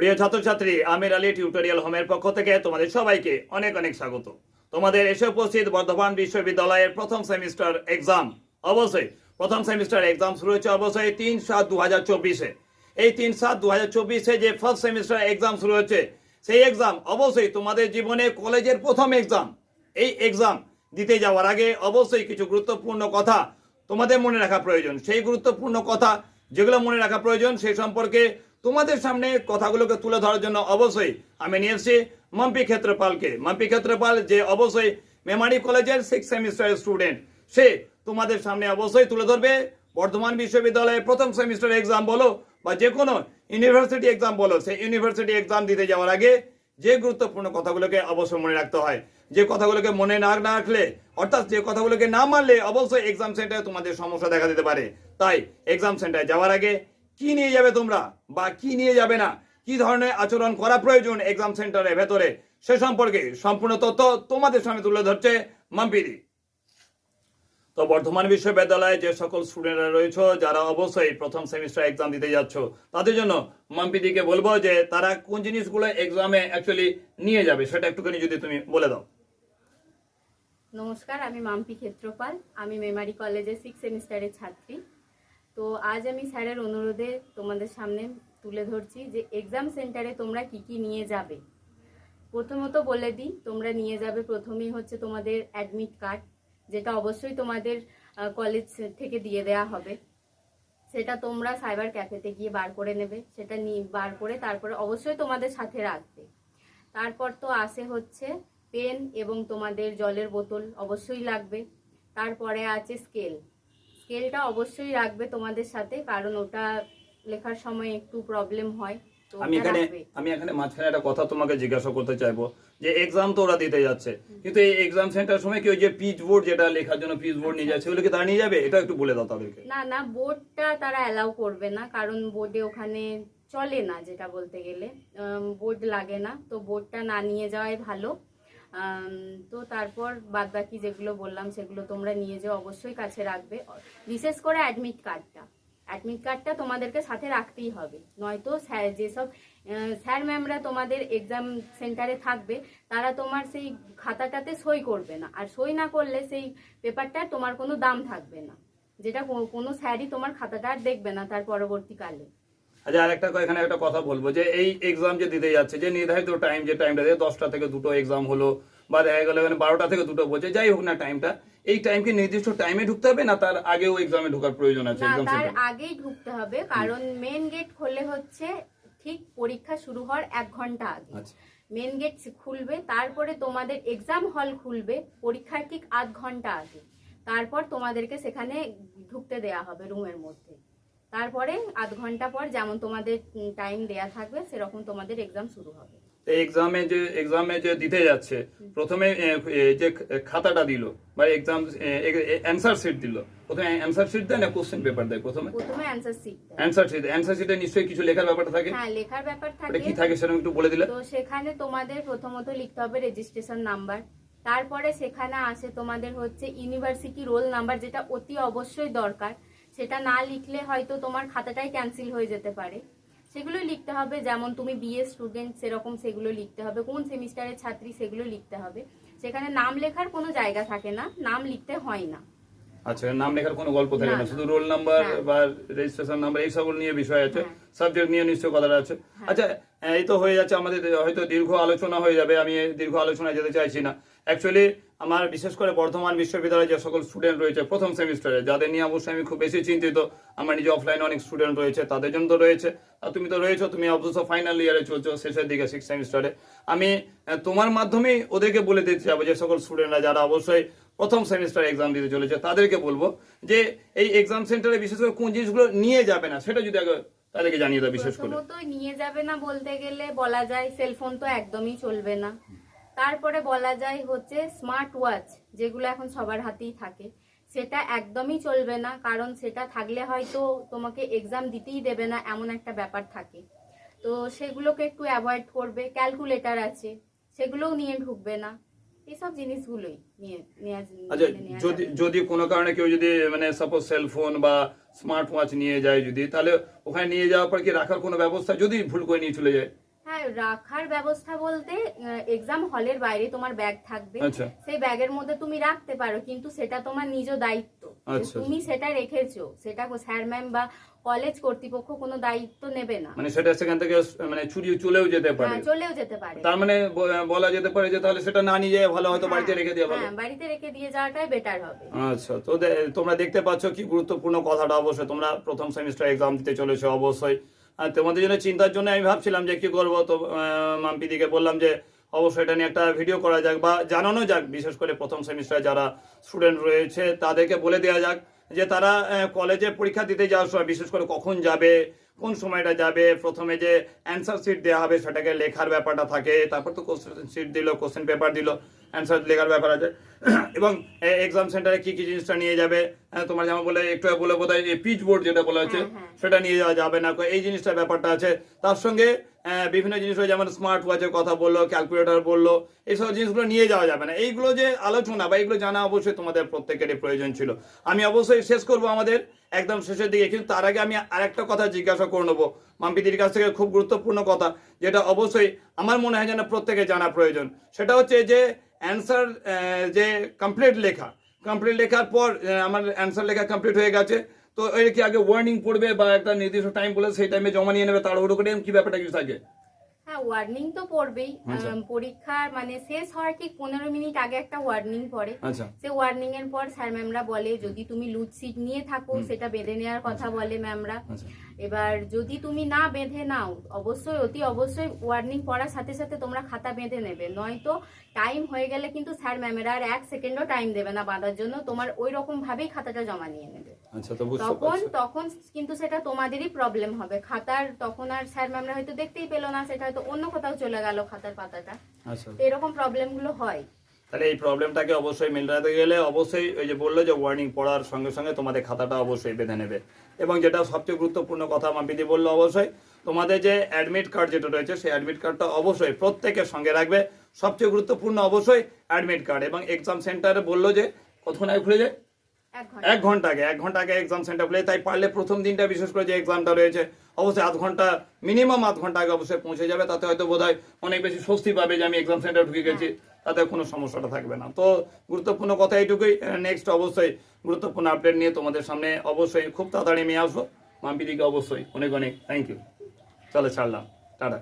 প্রিয় ছাত্রছাত্রী, আমির আলী টিউটোরিয়াল হোমের পক্ষ থেকে তোমাদের সবাইকে অনেক অনেক স্বাগত। তোমাদের এসে উপস্থিত বর্ধমান বিশ্ববিদ্যালয়ের প্রথম সেমিস্টার এক্সাম অবশ্যই, প্রথম সেমিস্টার এক্সাম শুরু হয়েছে অবশ্যই তিন সাত দু হাজার চব্বিশে। এই তিন সাত দু হাজার চব্বিশে যে ফার্স্ট সেমিস্টার এক্সাম শুরু হচ্ছে সেই এক্সাম অবশ্যই তোমাদের জীবনে কলেজের প্রথম এক্সাম এই এক্সাম দিতে যাওয়ার আগে অবশ্যই কিছু গুরুত্বপূর্ণ কথা তোমাদের মনে রাখা প্রয়োজন। সেই গুরুত্বপূর্ণ কথা যেগুলো মনে রাখা প্রয়োজন সেই সম্পর্কে তোমাদের সামনে কথাগুলোকে তুলে ধরার জন্য অবশ্যই আমি নিয়ে এসেছি মাম্পি ক্ষেত্রপালকে। মাম্পি ক্ষেত্রপাল যে অবশ্যই মেমারি কলেজের সিক্স সেমিস্টার স্টুডেন্ট সে তোমাদের সামনে অবশ্যই তুলে ধরবে। বর্ধমান বিশ্ববিদ্যালয়ের প্রথম সেমিস্টার এক্সাম বলো বা যে কোনো ইউনিভার্সিটি এক্সাম বলো, সেই ইউনিভার্সিটি এক্সাম দিতে যাওয়ার আগে যে গুরুত্বপূর্ণ কথাগুলোকে অবশ্যই মনে রাখতে হয়। যে কথাগুলোকে মনে না রাখলে, অর্থাৎ যে কথাগুলোকে না মানলে অবশ্যই এক্সাম সেন্টারে তোমাদের সমস্যা দেখা দিতে পারে। তাই এক্সাম সেন্টারে যাওয়ার আগে কি নিয়ে যাবে তোমরা? বা কি নিয়ে যাবে না? কি ধরনের আচরণ করা প্রয়োজন এক্সাম সেন্টারের ভেতরে? সে সম্পর্কে সম্পূর্ণ তথ্য তোমাদের সামনে তুলে ধরছে মাম্পিদি তো বর্ধমান বিশ্ববিদ্যালয়ে যে সকল স্টুডেন্টরা রয়েছে, যারা অবশ্যই প্রথম সেমিস্টার এক্সাম দিতে যাচ্ছ, তাদের জন্য মাম্পিদিকে বলব যে, তারা কোন জিনিসগুলো এক্সামে অ্যাকচুয়ালি নিয়ে যাবে, সেটা একটুখানি যদি তুমি বলে দাও। নমস্কার, আমি মাম্পি ক্ষেত্রপাল। আমি মেমারি কলেজের সিক্স সেমিস্টারের ছাত্রী। তো আজ আমি স্যারের অনুরোধে তোমাদের সামনে তুলে ধরছি যে এক্সাম সেন্টারে তোমরা কি কি নিয়ে যাবে। প্রথমত বলে দিই, তোমরা নিয়ে যাবে প্রথমেই হচ্ছে তোমাদের অ্যাডমিট কার্ড যেটা অবশ্যই তোমাদের কলেজ থেকে দিয়ে দেওয়া হবে। সেটা তোমরা সাইবার ক্যাফেতে গিয়ে বার করে নেবে, সেটা নিয়ে বার করে তারপরে অবশ্যই তোমাদের সাথে রাখবে। তারপর তো আসে হচ্ছে পেন এবং তোমাদের জলের বোতল, অবশ্যই লাগবে। তারপরে আছে স্কেল স্কেলটা অবশ্যই রাখবে তোমাদের সাথে কারণ ওটা লেখার সময় একটু প্রবলেম হয় তো আমি এখানে আমি এখানে মাঝখানে একটা কথা তোমাকে জিজ্ঞাসা করতে চাইব যে এক্সাম তো ওরা দিতে যাচ্ছে কিন্তু এই এক্সাম সেন্টার সময় কি ওই যে পিচ বোর্ড যেটা লেখার জন্য পিচ বোর্ড নিয়ে যাচ্ছে ওগুলো কি তারা নিয়ে যাবে? এটা একটু বলে দাও তাদেরকে। না না বোর্ডটা তারা অ্যালাউ করবে না কারণ বোর্ডে ওখানে চলে না যেটা বলতে গেলে। বোর্ড লাগে না তো বোর্ডটা না নিয়ে যাওয়াই ভালো। তো তারপর বাদ বাকি যেগুলো বললাম, সেগুলো তোমরা নিয়ে যাও, অবশ্যই কাছে রাখবে। বিশেষ করে অ্যাডমিট কার্ডটা অ্যাডমিট কার্ডটা তোমাদেরকে সাথে রাখতেই হবে। নয়তো স্যার, যেসব স্যার ম্যামরা তোমাদের এক্সাম সেন্টারে থাকবে, তারা তোমার সেই খাতাটাতে সই করবে না। আর সই না করলে সেই পেপারটার তোমার কোনো দাম থাকবে না। যেটা কোনো স্যারই তোমার খাতাটা আর দেখবে না তার পরবর্তীকালে। আচ্ছা আর একটা এখানে একটা কথা বলব যে এই এক্সাম যে দিতে যাচ্ছে যে নির্ধারিত টাইম যে টাইমটা দিয়ে দশটা থেকে দুটো এক্সাম হলো বা দেখা গেলো মানে বারোটা থেকে দুটো বলছে যাই হোক না টাইমটা এই টাইম কি নির্দিষ্ট টাইমে ঢুকতে হবে না তার আগেও এক্সামে ঢোকার প্রয়োজন আছে না তার আগেই ঢুকতে হবে কারণ মেন গেট খুললে হচ্ছে ঠিক পরীক্ষা শুরু হওয়ার এক ঘণ্টা আগে। আচ্ছা। মেন গেট খুলবে তারপরে তোমাদের এক্সাম হল খুলবে পরীক্ষার ঠিক আধ ঘণ্টা আগে। তারপর তোমাদেরকে সেখানে ঢুকতে দেয়া হবে রুমের মধ্যে। তারপরে আধ ঘণ্টা পর যেমন তোমাদের টাইম দেয়া থাকবে সেরকম তোমাদের এক্সাম শুরু হবে। তো এক্সামে যে এক্সামে যে দিতে যাচ্ছে প্রথমে যে খাতাটা দিল বা এক্সাম অ্যান্সার শিট দিল প্রথমে অ্যান্সার শিট দেয় না কোশ্চেন পেপার দেয় প্রথমে? প্রথমে answer sheet answer sheet answer শিটে নিশ্চয়ই কিছু লেখার ব্যাপারটা থাকে? হ্যাঁ লেখার ব্যাপার থাকে কি থাকে। সেরকম একটু বলে দিলে? তো সেখানে তোমাদের প্রথমত লিখতে হবে রেজিস্ট্রেশন নাম্বার তারপরে সেখানে আসে তোমাদের হচ্ছে ইউনিভার্সিটি রোল নাম্বার যেটা অতি অবশ্যই দরকার। সেটা না লিখলে হয়তো তোমার খাতাটাই ক্যান্সেল হয়ে যেতে পারে। সেগুলো লিখতে হবে যেমন তুমি বিএ স্টুডেন্ট সেরকম সেগুলো লিখতে হবে। কোন সেমিস্টারের ছাত্রী সেগুলো লিখতে হবে। সেখানে নাম লেখার কোনো জায়গা থাকে না নাম লিখতে হয় না। আচ্ছা নাম লেখার কোনো গল্প থাকে না। শুধু রোল নাম্বার হ্যাঁ। বা রেজিস্ট্রেশন নাম্বার এই সকল নিয়ে বিষয় আছে। হ্যাঁ। সাবজেক্ট নিয়ে নিশ্চয় কথাটা আছে। আচ্ছা এই তো হয়ে যাচ্ছে আমাদের হয়তো দীর্ঘ আলোচনা হয়ে যাবে আমি দীর্ঘ আলোচনায় যেতে চাইছি না। অ্যাকচুয়ালি আমার বিশেষ করে বর্ধমান বিশ্ববিদ্যালয়ে যে সকল স্টুডেন্ট রয়েছে প্রথম সেমিস্টারে যাদের নিয়ে অবশ্যই আমি খুব বেশি চিন্তিত, আমার নিজে অফলাইনে অনেক স্টুডেন্ট রয়েছে, তাদের জন্য তো রয়েছে। আর তুমি তো রয়েছো, তুমি অবশ্য ফাইনাল ইয়ারে চলছো, শেষের দিকে সিক্স সেমিস্টারে আমি তোমার মাধ্যমেই ওদেরকে বলে দিতে চাবো, যে সকল স্টুডেন্টরা যারা অবশ্যই প্রথম সেমিস্টার এক্সাম দিতে চলেছে, তাদেরকে বলব যে এই এক্সাম সেন্টারে বিশেষ করে কোন জিনিসগুলো নিয়ে যাবে না, সেটা যদি আগে তাদেরকে জানিয়ে দাও বিশেষ করে। নিয়ে যাবে না বলতে গেলে বলা যায় সেলফোন তো একদমই চলবে না। তারপরে বলা যায় হচ্ছে স্মার্ট ওয়াচ যেগুলো এখন সবার হাতেই থাকে। সেটা একদমই চলবে না কারণ সেটা থাকলে হয়তো তোমাকে এক্সাম দিতেই দেবে না এমন একটা ব্যাপার থাকে। তো সেগুলোকে একটু অ্যাভয়েড করবে ক্যালকুলেটার আছে সেগুলোও নিয়ে ঢুকবে না। এসব জিনিসগুলোই নিয়ে আচ্ছা যদি যদি কোনো কারণে কেউ যদি মানে সাপোজ সেলফোন বা স্মার্ট ওয়াচ নিয়ে যায় যদি তাহলে ওখানে নিয়ে যাওয়ার পর কি রাখার কোনো ব্যবস্থা যদি ভুল করে নিয়ে চলে যায়? রাখার ব্যবস্থা বলতে এক্সাম হলের বাইরে তোমার ব্যাগ থাকবে। আচ্ছা। সেই ব্যাগের মধ্যে তুমি রাখতে পারো কিন্তু সেটা তোমার নিজ দায়িত্ব। আচ্ছা, তুমি সেটা রেখেছো। সেটা স্যার ম্যাম বা কলেজ কর্তৃপক্ষ কোনো দায়িত্ব নেবে না। মানে সেটা সেখান থেকে মানে চুরি চলেও যেতে পারে। হ্যাঁ, চলেও যেতে পারে। তার মানে বলা যেতে পারে যে তাহলে সেটা না নিয়ে ভালো হয়তো বাড়িতে রেখে দেওয়া ভালো। হ্যাঁ বাড়িতে রেখে দিয়ে যাওয়াটাই বেটার হবে। আচ্ছা তো তোমরা দেখতে পাচ্ছ কি গুরুত্বপূর্ণ কথাটা অবশ্যই। তোমরা প্রথম সেমিস্টার এক্সাম দিতে চলেছো অবশ্যই। তোমাদের জন্য চিন্তার জন্য আমি ভাবছিলাম যে কি করব, তো মাম্পিদিকে বললাম যে অবশ্যই এটা নিয়ে একটা ভিডিও করা যাক বা জানানো যাক, বিশেষ করে প্রথম সেমিস্টারে যারা স্টুডেন্ট রয়েছে তাদেরকে বলে দেওয়া যাক যে তারা কলেজে পরীক্ষা দিতে যাওয়ার সময় বিশেষ করে কখন যাবে, কোন সময়টা যাবে, প্রথমে যে অ্যান্সার শিট দেওয়া হবে সেটাকে লেখার ব্যাপারটা থাকে, তারপর তো কোশ্চেন শিট দিল কোশ্চেন পেপার দিল অ্যান্সার লেখার ব্যাপার আছে। এবং এক্সাম সেন্টারে কি কি জিনিসটা নিয়ে যাবে? হ্যাঁ, তোমার যেমন বলে একটু বলে বোধ হয় পিচ বোর্ড যেটা বলা হচ্ছে হ্যাঁ, হ্যাঁ। সেটা নিয়ে যাওয়া যাবে না। এই জিনিসটা ব্যাপারটা আছে। তার সঙ্গে বিভিন্ন জিনিস যেমন স্মার্ট ওয়াচের কথা বলল ক্যালকুলেটর বলল এইসব জিনিসগুলো নিয়ে যাওয়া যাবে না। এইগুলো যে আলোচনা বা এইগুলো জানা অবশ্যই তোমাদের প্রত্যেকেরই প্রয়োজন ছিল। আমি অবশ্যই শেষ করব আমাদের একদম শেষের দিকে কিন্তু তার আগে আমি আরেকটা কথা জিজ্ঞাসা করে নেব। মাম্পিদির কাছ থেকে খুব গুরুত্বপূর্ণ কথা যেটা অবশ্যই আমার মনে হয় যেন প্রত্যেকে জানা প্রয়োজন। সেটা হচ্ছে যে অ্যান্সার যে কমপ্লিট লেখা। কমপ্লিট লেখার পর আমার অ্যান্সার লেখা কমপ্লিট হয়ে গেছে। তো এর কি আগে ওয়ার্নিং পড়বে বা একটা নির্দিষ্ট টাইম বলে সেই টাইমে জমা নিয়ে নেবে তাড়াহুড়ো করে কি ব্যাপারটা কিছু থাকে? হ্যাঁ ওয়ার্নিং তো পড়বেই। আচ্ছা। পরীক্ষার মানে শেষ হওয়ার ঠিক পনেরো মিনিট আগে একটা ওয়ার্নিং পড়ে। আচ্ছা। সে ওয়ার্নিং এর পর স্যার ম্যামরা বলে যদি তুমি লুজ সিট নিয়ে থাকো সেটা বেঁধে নেওয়ার কথা বলে ম্যামরা আচ্ছা। এবার যদি তুমি না বেঁধে নাও অবশ্যই অতি অবশ্যই ওয়ার্নিং পড়ার সাথে সাথে তোমরা খাতা বেঁধে নেবে। নয়তো টাইম হয়ে গেলে কিন্তু স্যার ম্যামেরা আর এক সেকেন্ডও টাইম দেবে না বাঁধার জন্য তোমার ওই রকম ভাবেই খাতাটা জমা নিয়ে নেবে। আচ্ছা তখন তখন কিন্তু সেটা তোমাদেরই প্রবলেম হবে। খাতার তখন আর স্যার ম্যামরা হয়তো দেখতেই পেল না সেটা হয়তো অন্য কোথাও চলে গেল খাতার পাতাটা। আচ্ছা। এরকম প্রবলেমগুলো হয়। তাহলে এই প্রবলেমটাকে অবশ্যই মিলাতে গেলে অবশ্যই ওই যে বলল যে ওয়ার্নিং পড়ার সঙ্গে সঙ্গে তোমাদের খাতাটা অবশ্যই বেঁধে নেবে। এবং যেটা সবচেয়ে গুরুত্বপূর্ণ কথা মাপিদি বলল অবশ্যই, তোমাদের যে অ্যাডমিট কার্ড যেটা রয়েছে, সেই অ্যাডমিট কার্ডটা অবশ্যই প্রত্যেকের সঙ্গে রাখবে। সবচেয়ে গুরুত্বপূর্ণ অবশ্যই অ্যাডমিট কার্ড এবং এক্সাম সেন্টারে বলল যে আগে খুলে যায়। এক ঘণ্টা আগে। এক ঘণ্টা আগে এক্সাম সেন্টার খুলে তাই পারলে প্রথম দিনটা বিশেষ করে যে এক্সামটা রয়েছে অবশ্যই আধ ঘণ্টা মিনিমাম আধ ঘণ্টা আগে অবশ্যই পৌঁছে যাবে তাতে হয়তো বোধ অনেক বেশি স্বস্তি পাবে যে আমি এক্সাম সেন্টার ঢুকে গেছি তাতে কোনো সমস্যাটা থাকবে না। তো গুরুত্বপূর্ণ কথা এইটুকুই নেক্সট অবশ্যই গুরুত্বপূর্ণ আপডেট নিয়ে তোমাদের সামনে অবশ্যই খুব তাড়াতাড়ি নিয়ে আসব। মাম্পিদিকে অবশ্যই অনেক অনেক থ্যাংক ইউ চলে ছাড়লাম। টাটা।